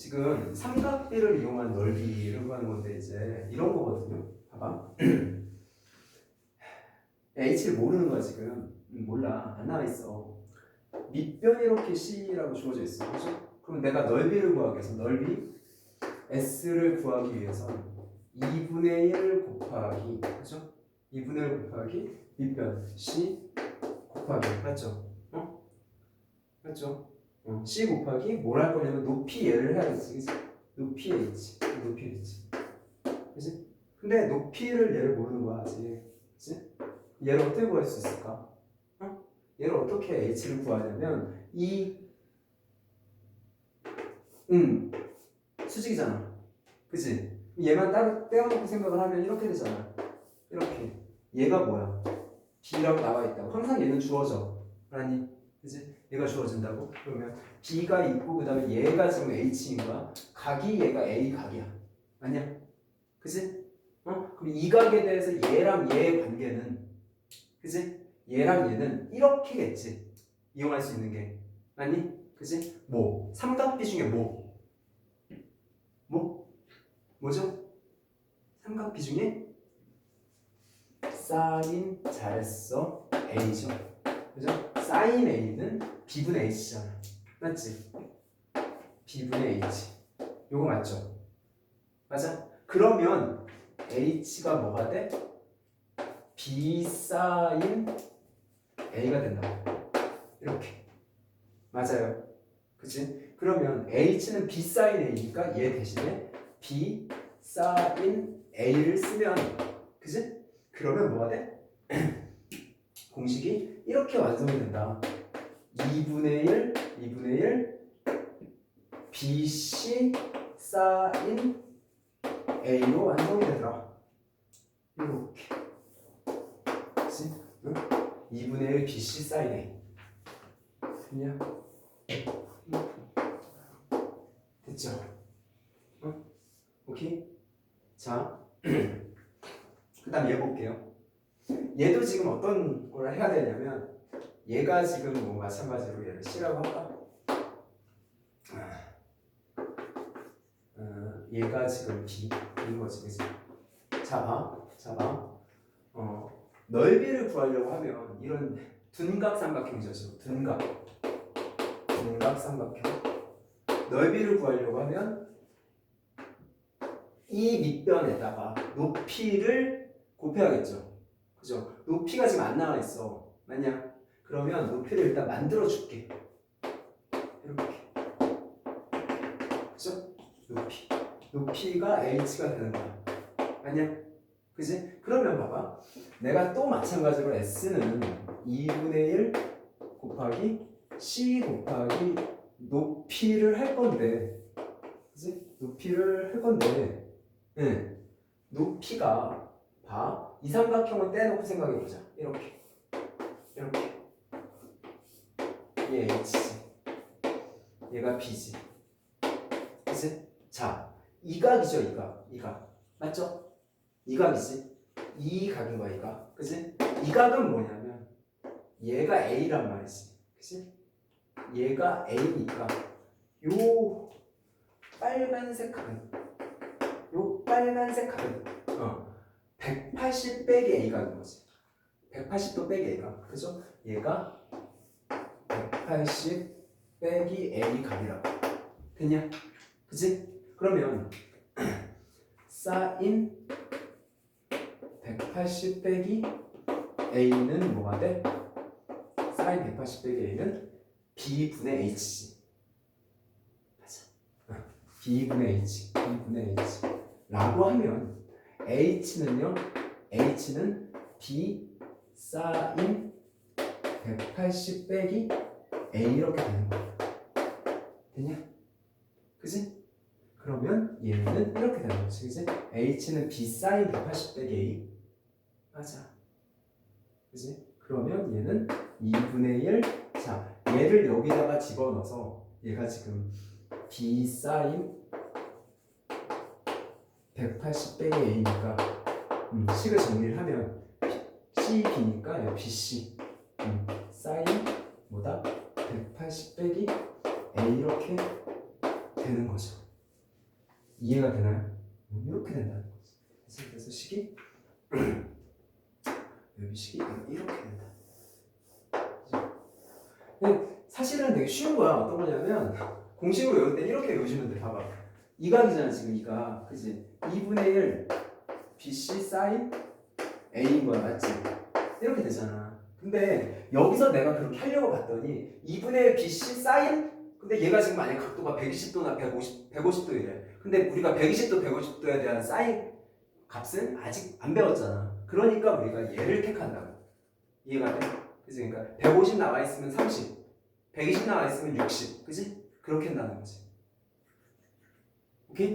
지금 삼각비를 이용한 넓이를 구하는 건데 이제 이런 거거든요. 봐봐. h를 모르는 거야 지금. 음, 몰라. 안 나와 있어. 밑변 이렇게 c라고 주어져 있어. 그죠? 그럼 내가 넓이를 구하기 위해서 넓이 s를 구하기 위해서 2분의 1 곱하기 그죠? 2분의 1 곱하기 밑변 c 곱하기 맞죠? 어? 맞죠? 어, c 곱하기 뭘 할 거냐면 높이 얘를 해야겠지 그치? 높이 h 높이 h 그치? 근데 높이를 얘를 모르는 거야 아직 그치? 얘를 어떻게 구할 수 있을까? 어? 얘를 어떻게 h를 구하냐면 이 음, 수직이잖아 그치? 얘만 따로 떼어놓고 생각을 하면 이렇게 되잖아 이렇게 얘가 뭐야? b라고 나와 있다고 항상 얘는 주어져 아니 그치? 얘가 주어진다고? 그러면 b가 있고 그 다음에 얘가 지금 h인 거야 각이 얘가 a 각이야 아니야? 그치? 어? 그럼 이 각에 대해서 얘랑 얘의 관계는 그치? 얘랑 얘는 이렇게겠지 이용할 수 있는 게 아니? 그치? 뭐? 삼각비 중에 뭐? 뭐? 뭐죠? 삼각비 중에 사인 잘했어 A죠 그죠? 사인 A는 B분의 H잖아 맞지? B분의 H 요거 맞죠? 맞아? 그러면 H가 뭐가 돼? B 사인 A가 된다고 이렇게 맞아요 그치? 그러면 H는 B 사인 A니까 얘 대신에 B 사인 A를 쓰면 그치? 그러면 뭐가 돼? 공식이 이렇게 완성이 된다 2분의 1 2분의 1 BC 사인 A로 완성이 되더라 이렇게 그치? 응? 2분의 1 BC 사인 A 됐냐? 됐죠? 응? 오케이? 자, 그 다음 얘 볼게요. 얘도 지금 어떤 걸 해야 되냐면 얘가 지금 뭐 마찬가지로 얘를 C라고 할까? 아, 어, 얘가 지금 B인 거지, 봐. 자, 봐. 어, 넓이를 구하려고 하면 이런 둔각 삼각형이죠. 둔각. 둔각 삼각형. 넓이를 구하려고 하면 이 밑변에다가 높이를 곱해야겠죠. 그죠? 높이가 지금 안 나와 있어. 맞냐? 그러면 높이를 일단 만들어 줄게. 이렇게. 그죠? 높이. 높이가 h가 되는 거야. 맞냐? 그지? 그러면 봐봐. 내가 또 마찬가지로 s는 2분의 1 곱하기 c 곱하기 높이를 할 건데, 그지? 높이를 할 건데, 응. 높이가 봐. 이 삼각형을 떼놓고 생각해 보자. 이렇게, 이렇게. 얘 h지, 얘가 b지, 그지? 자, 이 각이죠, 이 각, 이 각, 맞죠? 이 각이지. 이 각인 거야, 이 각, 그지? 이 각은 뭐냐면 얘가 a란 말이지, 그지? 얘가 a니까 요 빨간색 각은 요 빨간색 각은 어 180 빼기 a 각인 거지 180도 빼기 a가 그죠? 얘가 180 빼기 a 각이라고 됐냐? 그지? 그러면 사인 180 빼기 a는 뭐가 돼? 사인 180 빼기 a는 b분의 h지 맞아 b분의 h b분의 h 라고 하면 h는요 h는 b 사인 180 빼기 a 이렇게 되는 거야 됐냐? 그지? 그러면 얘는 이렇게 되는 거지 그지? h는 b 사인 180 빼기 a 맞아 그지? 그러면 얘는 2분의 1 자, 얘를 여기다가 집어넣어서 얘가 지금 b 사인 180 빼기 a니까 음, 식을 정리를 하면 c b니까 bc 음, 사인 뭐다 180 빼기 a 이렇게 되는 거죠. 이해가 되나요? 음, 이렇게 된다는 거지. 그래서, 그래서 식이 여기 식이 이렇게 된다. 사실은 되게 쉬운 거야. 어떤 거냐면 공식으로 외울 때 이렇게 외우시면 돼. 봐봐. 이각이잖아 지금 이각. 그지? 2분의 1 BC 사인 A인 거야 맞지? 이렇게 되잖아. 근데 여기서 내가 그렇게 하려고 봤더니 2분의 1 BC 사인 근데 얘가 지금 만약 각도가 120도나 150, 150도 이래. 근데 우리가 120도, 150도에 대한 사인 값은 아직 안 배웠잖아. 그러니까 우리가 얘를 택한다고. 이해가 돼? 그지? 그러니까 150 나와 있으면 30, 120 나와 있으면 60, 그지? 그렇게 한다는 거지. ኦኬ?